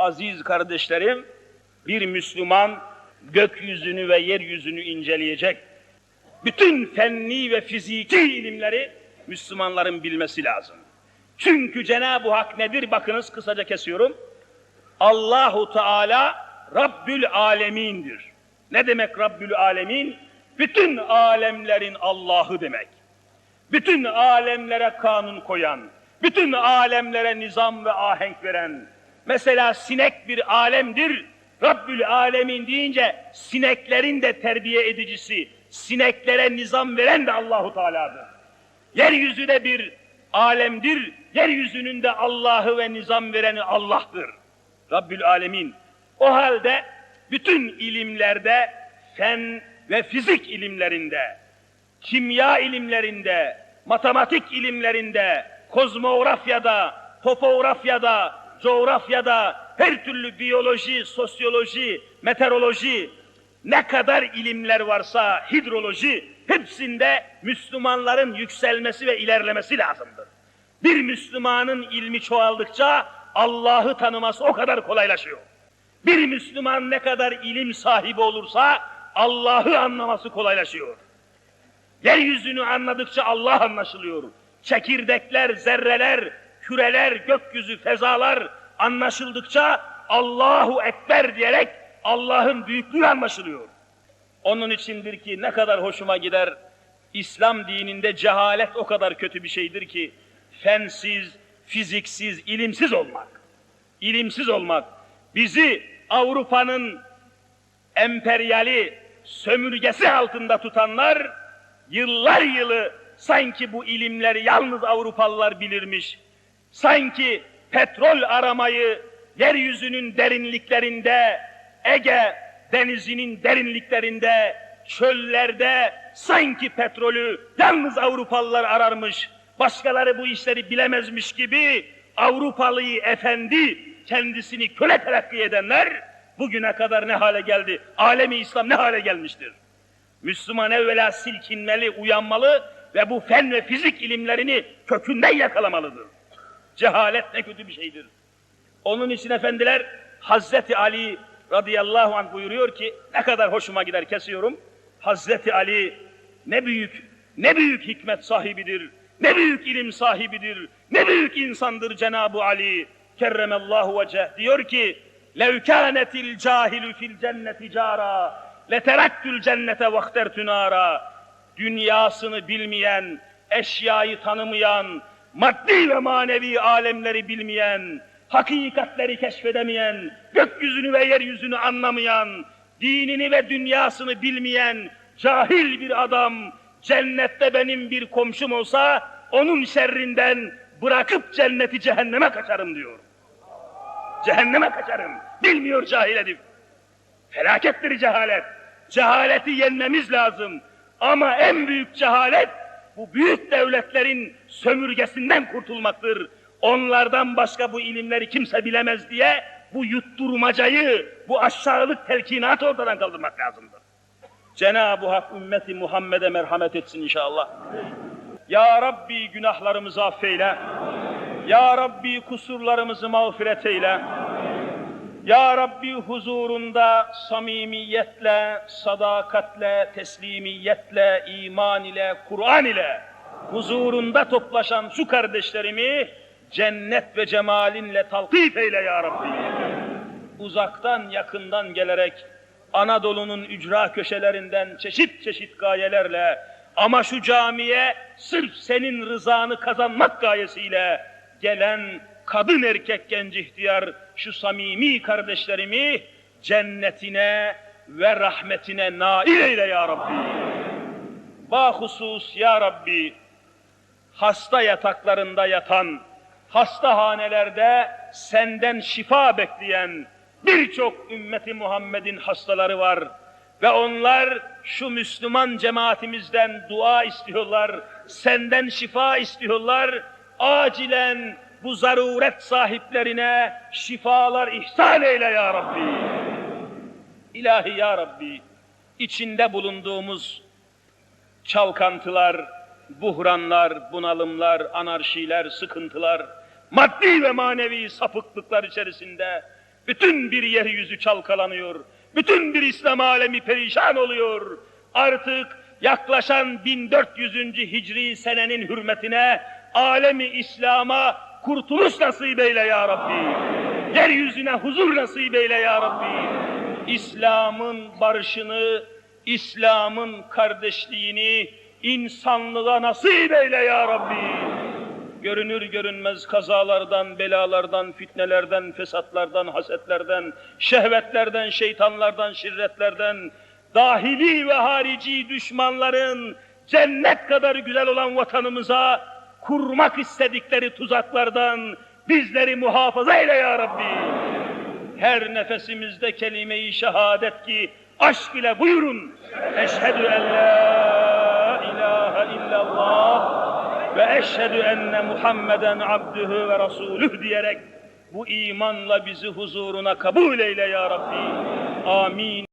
aziz kardeşlerim, bir Müslüman gökyüzünü ve yeryüzünü inceleyecek. Bütün fenni ve fiziki ilimleri Müslümanların bilmesi lazım. Çünkü Cenab-ı Hak nedir? Bakınız kısaca kesiyorum. Allahu Teala Rabbül Alemin'dir. Ne demek Rabbül Alemin? Bütün alemlerin Allah'ı demek. Bütün alemlere kanun koyan, bütün alemlere nizam ve ahenk veren. Mesela sinek bir alemdir. Rabbül Alemin deyince sineklerin de terbiye edicisi, sineklere nizam veren de Allahu Teala'dır. Yeryüzü de bir alemdir. Yeryüzünün de Allah'ı ve nizam vereni Allah'tır. Rabbül Alemin. O halde bütün ilimlerde, fen ve fizik ilimlerinde, kimya ilimlerinde, matematik ilimlerinde, kozmografyada, topografyada, coğrafyada, her türlü biyoloji, sosyoloji, meteoroloji, ne kadar ilimler varsa, hidroloji, hepsinde Müslümanların yükselmesi ve ilerlemesi lazımdır. Bir Müslümanın ilmi çoğaldıkça Allah'ı tanıması o kadar kolaylaşıyor. Bir Müslüman ne kadar ilim sahibi olursa Allah'ı anlaması kolaylaşıyor. Yeryüzünü anladıkça Allah anlaşılıyor. Çekirdekler, zerreler, küreler, gökyüzü, fezalar anlaşıldıkça Allahu Ekber diyerek Allah'ın büyüklüğü anlaşılıyor. Onun içindir ki ne kadar hoşuma gider, İslam dininde cehalet o kadar kötü bir şeydir ki, fensiz, fiziksiz, ilimsiz olmak, ilimsiz olmak, bizi Avrupa'nın emperyali sömürgesi altında tutanlar, yıllar yılı sanki bu ilimleri yalnız Avrupalılar bilirmiş, sanki petrol aramayı yeryüzünün derinliklerinde, Ege denizinin derinliklerinde, çöllerde sanki petrolü yalnız Avrupalılar ararmış, başkaları bu işleri bilemezmiş gibi Avrupalıyı efendi, kendisini köle telakki edenler bugüne kadar ne hale geldi? Alemi İslam ne hale gelmiştir? Müslüman evvela silkinmeli, uyanmalı ve bu fen ve fizik ilimlerini kökünden yakalamalıdır. Cehalet ne kötü bir şeydir. Onun için efendiler Hazreti Ali radıyallahu anh buyuruyor ki ne kadar hoşuma gider kesiyorum. Hazreti Ali ne büyük, ne büyük hikmet sahibidir, ne büyük ilim sahibidir, ne büyük insandır Cenab-ı Ali kerremallahu veceh diyor ki levkânetil cahilu fil cenneti cara leteraktül cennete vaktertünara dünyasını bilmeyen, eşyayı tanımayan, maddi ve manevi alemleri bilmeyen, hakikatleri keşfedemeyen, gökyüzünü ve yeryüzünü anlamayan, dinini ve dünyasını bilmeyen cahil bir adam cennette benim bir komşum olsa onun şerrinden bırakıp cenneti cehenneme kaçarım diyor. Cehenneme kaçarım. Bilmiyor cahil edip. Felakettir cehalet. Cehaleti yenmemiz lazım. Ama en büyük cehalet bu büyük devletlerin sömürgesinden kurtulmaktır. Onlardan başka bu ilimleri kimse bilemez diye bu yutturmacayı, bu aşağılık telkinatı ortadan kaldırmak lazımdır. Cenab-ı Hak ümmeti Muhammed'e merhamet etsin inşallah. Ya Rabbi günahlarımızı affeyle. Ya Rabbi kusurlarımızı mağfiret eyle. Ya Rabbi huzurunda samimiyetle, sadakatle, teslimiyetle, iman ile, Kur'an ile huzurunda toplaşan şu kardeşlerimi cennet ve cemalinle taltif eyle ya Rabbi. Uzaktan yakından gelerek Anadolu'nun ücra köşelerinden çeşit çeşit gayelerle ama şu camiye sırf senin rızanı kazanmak gayesiyle gelen kadın erkek genç ihtiyar şu samimi kardeşlerimi cennetine ve rahmetine nail eyle ya Rabbi. Bahusus ya Rabbi hasta yataklarında yatan, hastahanelerde senden şifa bekleyen birçok ümmeti Muhammed'in hastaları var. Ve onlar şu Müslüman cemaatimizden dua istiyorlar, senden şifa istiyorlar. Acilen bu zaruret sahiplerine şifalar ihsan eyle ya Rabbi. İlahi ya Rabbi, içinde bulunduğumuz çalkantılar, buhranlar, bunalımlar, anarşiler, sıkıntılar, maddi ve manevi sapıklıklar içerisinde Bütün bir yeryüzü çalkalanıyor. Bütün bir İslam alemi perişan oluyor. Artık yaklaşan 1400. Hicri senenin hürmetine alemi İslam'a kurtuluş nasip eyle ya Rabbi. Yeryüzüne huzur nasip eyle ya Rabbi. İslam'ın barışını, İslam'ın kardeşliğini insanlığa nasip eyle ya Rabbi. Görünür görünmez kazalardan, belalardan, fitnelerden, fesatlardan, hasetlerden, şehvetlerden, şeytanlardan, şirretlerden, dahili ve harici düşmanların cennet kadar güzel olan vatanımıza kurmak istedikleri tuzaklardan bizleri muhafaza eyle ya Rabbi. Her nefesimizde kelime-i şehadet ki aşk ile buyurun. Eşhedü en la ilahe illallah ve eşhedü enne Muhammeden abdühü ve rasulüh diyerek bu imanla bizi huzuruna kabul eyle ya Rabbi. Amin.